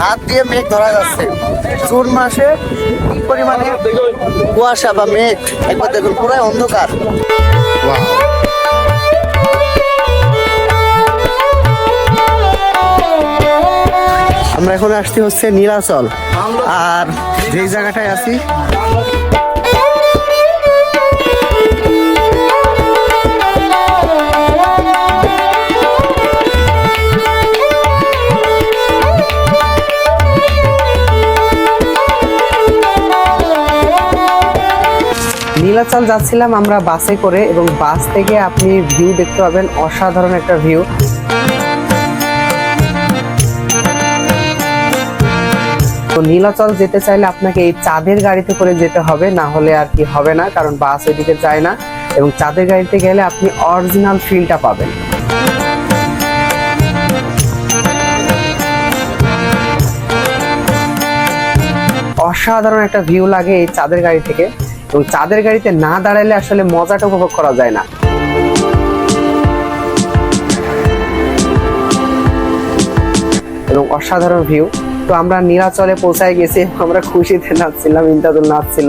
হাত দিয়ে মেঘ ধরা যাচ্ছে। জুন মাসে পরিমাণে কুয়াশা বা মেঘ? একবার দেখুন, পুরাই অন্ধকার। আমরা এখন আসছি হচ্ছে নীলাচল। আর যেই জায়গাটায় আছি নীলাচল যাচ্ছিলাম আমরা বাসে করে এবং বাস থেকে আপনি ভিউ দেখতে পাবেন, অসাধারণ একটা ভিউ। তো নীলাচল যেতে চাইলে আপনাকে এই চাঁদের গাড়িতে করে যেতে হবে, না হলে আর কি হবে না, কারণ বাস ওইদিকে যায় না। এবং চাঁদের গাড়িতে গেলে আপনি অরিজিনাল ফিলটা পাবেন। অসাধারণ একটা ভিউ লাগে এই চাঁদের গাড়ি থেকে। এবং চাঁদের গাড়িতে না দাঁড়ালে আসলে মজাটা উপভোগ করা যায় না। এবং অসাধারণ ভিউ তো আমরা নীলাচলে পৌঁছায় গেছি, আমরা খুশিতে নাচছিলাম ইন্দাদুল নাচছিল।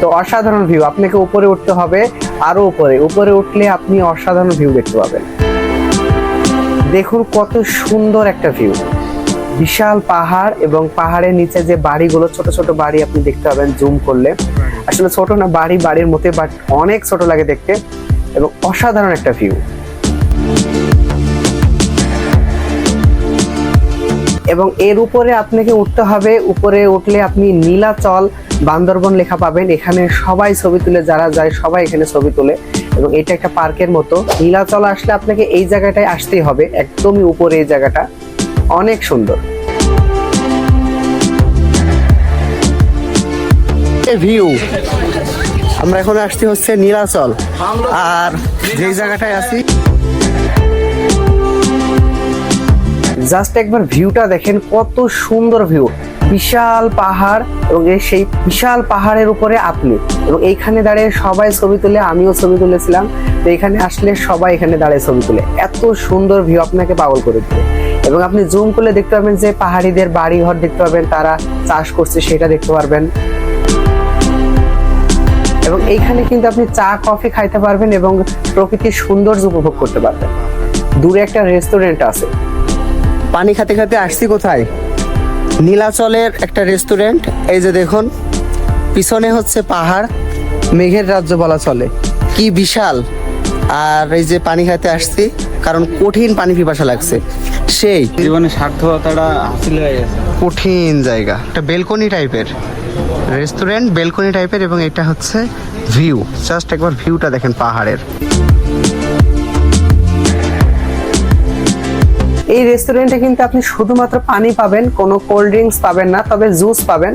তো অসাধারণ ভিউ আপনাকে উপরে উঠতে হবে, আরও উপরে। উপরে উঠলে আপনি অসাধারণ ভিউ দেখতে পাবেন। দেখুন কত সুন্দর একটা ভিউ বিশাল পাহাড় এবং পাহাড়ের নিচে যে বাড়িগুলো, ছোট ছোট বাড়ি আপনি দেখতে পাবেন জুম করলে। আসলে ছোট না, বাড়ি, বাড়ির মতো বাট অনেক ছোট লাগে দেখতে এবং অসাধারণ একটা ভিউ এবং এর উপরে আপনাকে উঠতে হবে, উপরে উঠলে আপনি নীলাচল বান্দরবন লেখা পাবেন। এখানে সবাই ছবি তুলে, যারা যায় সবাই এখানে ছবি তোলে এবং এটা একটা পার্কের মতো। নীলাচল আসলে আপনাকে এই জায়গাটায় আসতেই হবে, একদমই উপরে এই জায়গাটা। অনেক সুন্দর। ভিউ। আমরা এখন আসছি হচ্ছে নীলাচল। আর যেই জায়গাটায় আছি জাস্ট একবার ভিউটা দেখেন, কত সুন্দর ভিউ। বিশাল পাহাড় এবং সেই বিশাল পাহাড়ের উপরে আপনি। এবং এইখানে দাঁড়িয়ে সবাই ছবি তুলে, আমিও ছবি তুলেছিলাম। তো এখানে আসলে সবাই এখানে দাঁড়িয়ে ছবি তুলে। এত সুন্দর ভিউ আপনাকে পাগল করে দিবে। এবং আপনি জুম করলে দেখতে পাবেন যে পাহাড়িদের বাড়ি ঘর দেখতে পাবেন তারা চাষ করছে, সেটা দেখতে পারবেন। এবং এইখানে কিন্তু আপনি চা, কফি খাইতে পারবেন এবং প্রকৃতির সৌন্দর্য উপভোগ করতে পারবেন। দূরে একটা রেস্টুরেন্ট আছে। পানি খাতে খাতে আসছি কোথায়? নীলাচলের একটা রেস্টুরেন্ট এই যে দেখুন, পিছনে হচ্ছে পাহাড়, মেঘের রাজ্য বলা চলে। কি বিশাল! আর এই যে পানি খাইতে আসছি কারণ কঠিন পানি পিপাসা লাগছে। সেই জীবনে সার্থকতাটা হাসিল হয়ে গেছে। কঠিন জায়গা। একটা বেলকনি টাইপের। রেস্টুরেন্ট বেলকনি টাইপের এবং এটা হচ্ছে ভিউ। জাস্ট একবার ভিউটা দেখেন পাহাড়ের। এই রেস্টুরেন্টে কিন্তু আপনি শুধুমাত্র পানি পাবেন কোনো কোল্ড ড্রিঙ্কস পাবেন না তবে জুস পাবেন।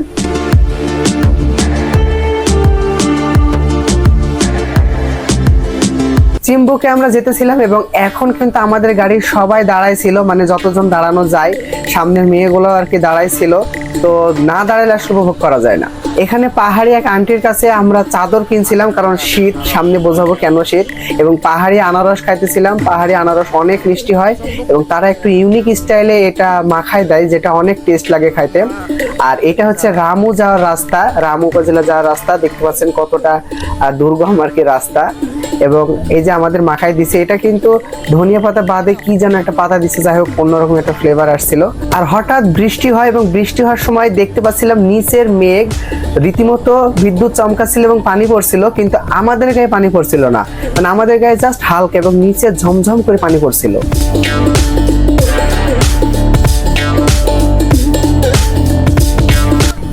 চিম্বুকে আমরা যেতেছিলাম এবং এখন কিন্তু আমাদের গাড়ির সবাই দাঁড়াই ছিল মানে যতজন দাঁড়ানো যায়, সামনের মেয়েগুলো আর কি দাঁড়াই ছিল তো না দাঁড়ালে আসলে উপভোগ করা যায় না। এখানে পাহাড়ি এক আন্টির কাছে আমরা চাদর কিনছিলাম, কারণ শীত, সামনে বোঝাবো কেন শীত। এবং পাহাড়ি আনারস খাইতেছিলাম, পাহাড়ি আনারস অনেক মিষ্টি হয় এবং তারা একটু ইউনিক স্টাইলে এটা মাখায় দেয়, যেটা অনেক টেস্ট লাগে খাইতে। আর এটা হচ্ছে রামু যাওয়ার রাস্তা, রামু উপজেলা যাওয়ার রাস্তা, দেখতে পাচ্ছেন কতটা দুর্গম আর কি রাস্তা। এবং এই যে আমাদের মাখায় দিছে, এটা কিন্তু ধনিয়া পাতা বাদে কি যেন একটা পাতা দিছে, যাই হোক, অন্যরকম একটা ফ্লেভার আসছিল। আর হঠাৎ বৃষ্টি হয় এবং বৃষ্টি হওয়ার সময় দেখতে পাচ্ছিলাম নিচের মেঘ রীতিমতো বিদ্যুৎ চমকাচ্ছিল এবং পানি পড়ছিল, কিন্তু আমাদের গায়ে পানি পড়ছিল না। মানে আমাদের গায়ে জাস্ট হালকা এবং নিচে ঝমঝম করে পানি পড়ছিল।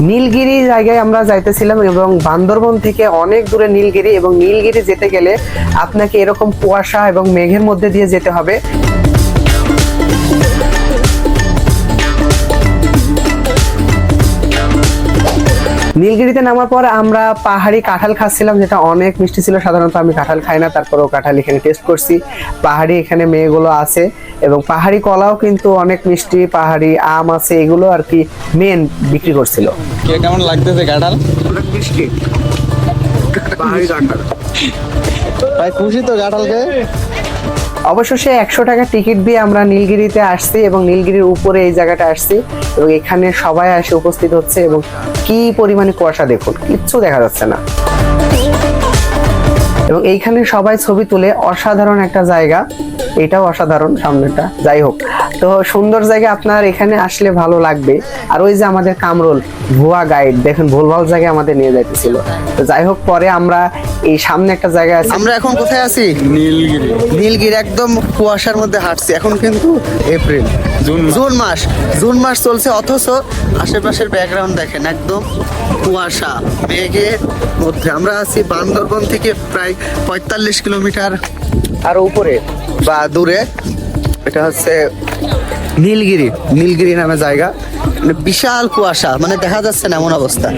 নীলগিরি জায়গায় আমরা যাইতেছিলাম এবং বান্দরবন থেকে অনেক দূরে নীলগিরি এবং নীলগিরি যেতে গেলে আপনাকে এরকম কুয়াশা এবং মেঘের মধ্যে দিয়ে যেতে হবে। নীলগিরিতে নামার পর আমরা পাহাড়ি কাঁঠাল খাচ্ছিলাম যেটা অনেক মিষ্টি ছিল। সাধারণত আমি কাঁঠাল খাই না তারপরেও কাঁঠাল এখানে টেস্ট করছি। পাহাড়ি এখানে মেয়েগুলো আছে এবং পাহাড়ি কলাও কিন্তু অনেক মিষ্টি পাহাড়ি আম আছে এগুলো আর কি মেন বিক্রি করছিল। কেমন লাগতেছে কাঁঠাল। ভাই খুশি তো কাঁঠালকে? অবশেষে একশো টাকা টিকিট দিয়ে আমরা নীলগিরিতে আসছি এবং নীলগিরির উপরে এই জায়গাটা আসছি এবং এখানে সবাই এসে উপস্থিত হচ্ছে এবং কি পরিমাণে কুয়াশা দেখুন, কিচ্ছু দেখা যাচ্ছে না। এবং এইখানে সবাই ছবি তুলে অসাধারণ একটা জায়গা, এটাও অসাধারণ সামনেটা যাই হোক। তো সুন্দর জায়গা আপনার এখানে আসলে ভালো লাগবে। আর ওই যে আমাদের কামরুল ভুয়া গাইড দেখেন ভুলভাল জায়গায় আমাদের নিয়ে যাইতেছিল। তো যাই হোক, পরে আমরা এই সামনে একটা জায়গা আছে। আমরা এখন কোথায় আছি? নীলগিরি। নীলগিরি একদম কুয়াশার মধ্যে হাঁটছি। এখন কিন্তু এপ্রিল। জুন মাস। জুন মাস। জুন মাস চলছে অথচ আশেপাশের ব্যাকগ্রাউন্ড দেখেন একদম কুয়াশা মেঘের মধ্যে। আমরা আছি বান্দরবন থেকে প্রায় পঁয়তাল্লিশ কিলোমিটার আরও উপরে বা দূরে। এটা হচ্ছে নীলগিরি। নীলগিরি নামে জায়গা। মানে বিশাল কুয়াশা মানে দেখা যাচ্ছে না এমন অবস্থা।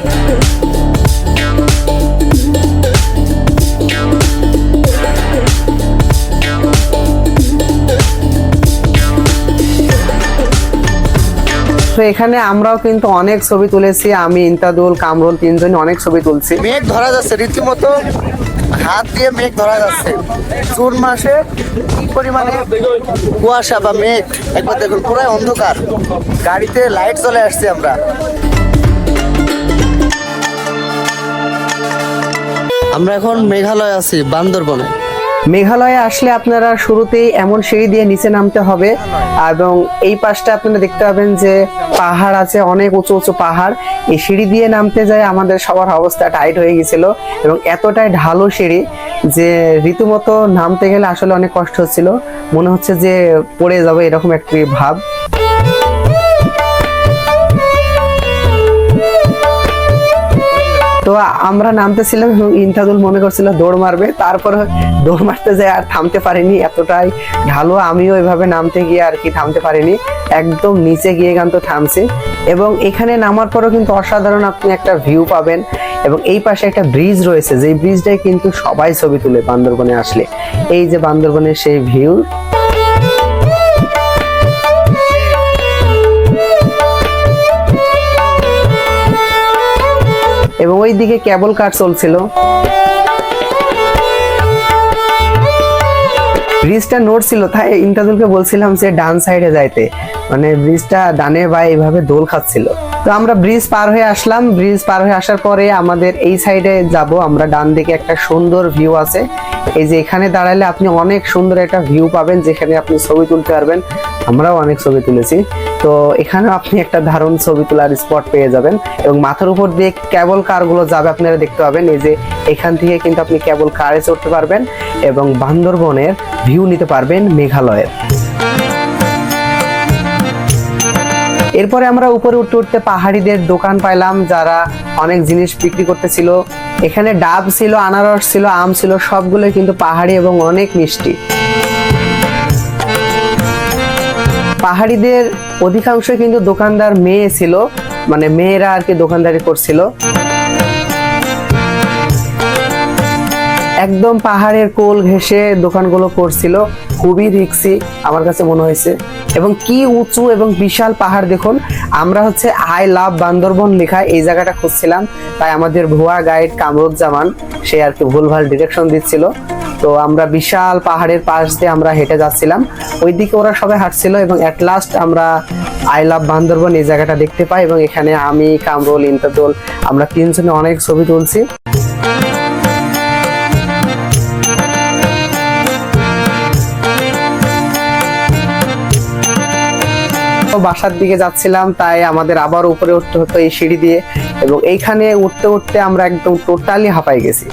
তো এখানে আমরাও কিন্তু অনেক ছবি তুলেছি। আমি, ইন্তাদুল, কামরুল তিনজন অনেক ছবি তুলছি। মেঘ ধরা যাচ্ছে, রীতিমতো হাত দিয়ে মেঘ ধরা যাচ্ছে। জুন মাসে কি পরিমাণে কুয়াশা বা মেঘ? একবার দেখুন, পুরাই অন্ধকার। গাড়িতে লাইট চলে আসছে আমরা। আমরা এখন মেঘালয় আছি, বান্দরবনে। মেঘালয়ে আসলে আপনারা শুরুতেই এমন সিঁড়ি দিয়ে নিচে নামতে হবে। এবং এই পাশটা আপনারা দেখতে পাবেন যে পাহাড় আছে, অনেক উঁচু উঁচু পাহাড়। এই সিঁড়ি দিয়ে নামতে যায় আমাদের সবার অবস্থা টাইট হয়ে গেছিল এবং এতটাই ঢালো সিঁড়ি যে রীতিমতো নামতে গেলে আসলে অনেক কষ্ট হচ্ছিল। মনে হচ্ছে যে পড়ে যাবে এরকম একটি ভাব। আমরা নামতেছিলাম এবং ইন্তাদুল মনে করছিল দৌড় মারবে। তারপরে দৌড় মারতে যায় আর থামতে পারিনি, এতটাই ঢালু। আমিও এভাবে নামতে গিয়ে আর কি থামতে পারিনি। একদম নিচে গিয়ে গান তো থামছি। এবং এখানে নামার পরেও কিন্তু অসাধারণ আপনি একটা ভিউ পাবেন। এবং এই পাশে একটা ব্রিজ রয়েছে, যেই ব্রিজটাই কিন্তু সবাই ছবি তুলে বান্দরবনে আসলে। এই যে বান্দরবনের সেই ভিউ এবং ওই দিকে কেবল কার চলছিল? ব্রিজটা নড়ছিল ছিল, তাই ইন্টাদুলকে বলছিলাম যে ডান সাইডে যাইতে। মানে ব্রিজটা ডানে বা এইভাবে দোল খাচ্ছিল। তো আমরা ব্রিজ পার হয়ে আসলাম। ব্রিজ পার হয়ে আসার পরে আমাদের এই সাইডে যাব। আমরা ডান দিকে একটা সুন্দর ভিউ আছে। এই যে এখানে দাঁড়ালে আপনি অনেক সুন্দর একটা ভিউ পাবেন, যেখানে আপনি ছবি তুলতে পারবেন। আমরাও অনেক ছবি তুলেছি। তো এখানেও আপনি একটা দারুণ ছবি তোলার স্পট পেয়ে যাবেন এবং মাথার উপর দিয়ে কেবল কারগুলো যাবে আপনারা দেখতে পাবেন। এই যে এখান থেকে কিন্তু আপনি কেবল কারে চড়তে পারবেন এবং বান্দরবনের ভিউ নিতে পারবেন মেঘালয়ের। এরপরে আমরা উপরে উঠতে উঠতে পাহাড়িদের দোকান পাইলাম, যারা অনেক জিনিস বিক্রি করতেছিল। এখানে ডাব ছিল, আনারস ছিল, আম ছিল, সবগুলোই কিন্তু পাহাড়ি এবং অনেক মিষ্টি। পাহাড়িদের অধিকাংশ কিন্তু দোকানদার মেয়ে ছিল মানে মেয়েরা আর কি দোকানদারি করছিল। একদম পাহাড়ের কোল ঘেঁষে দোকানগুলো করছিল। খুবই রিক্সি আমার কাছে মনে হয়েছে। এবং কি উঁচু এবং বিশাল পাহাড় দেখুন, আমরা হচ্ছে আই লাভ বান্দরবন লেখা এই জায়গাটা খুঁজছিলাম, তাই আমাদের ভুয়া গাইড কামরুজ্জামান, সে আর কি ভুলভাল ডিরেকশন দিচ্ছিল। তো আমরা বিশাল পাহাড়ের পাশ দিয়ে আমরা হেঁটে যাচ্ছিলাম। ওইদিকে ওরা সবাই হাঁটছিল এবং অ্যাট লাস্ট আমরা আই লাভ বান্দরবন এই জায়গাটা দেখতে পাই এবং এখানে আমি, কামরুল ইন্তাদুল আমরা তিনজনে অনেক ছবি তুলছি। বাসার দিকে যাচ্ছিলাম, তাই আমাদের আবার উপরে উঠতে হতো এই সিঁড়ি দিয়ে এবং এইখানে উঠতে উঠতে আমরা একদম টোটালি হাঁপাই গেছি।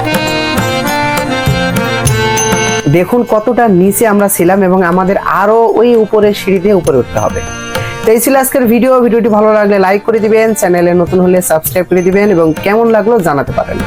দেখুন কতটা নিচে আমরা ছিলাম এবং আমাদের আরও ওই উপরে সিঁড়ি দিয়ে উপরে উঠতে হবে। তো এই ছিল আজকের ভিডিও, ভিডিওটি ভালো লাগলে লাইক করে দিবেন, চ্যানেলে নতুন হলে সাবস্ক্রাইব করে দিবেন এবং কেমন লাগল জানাতে পারেন।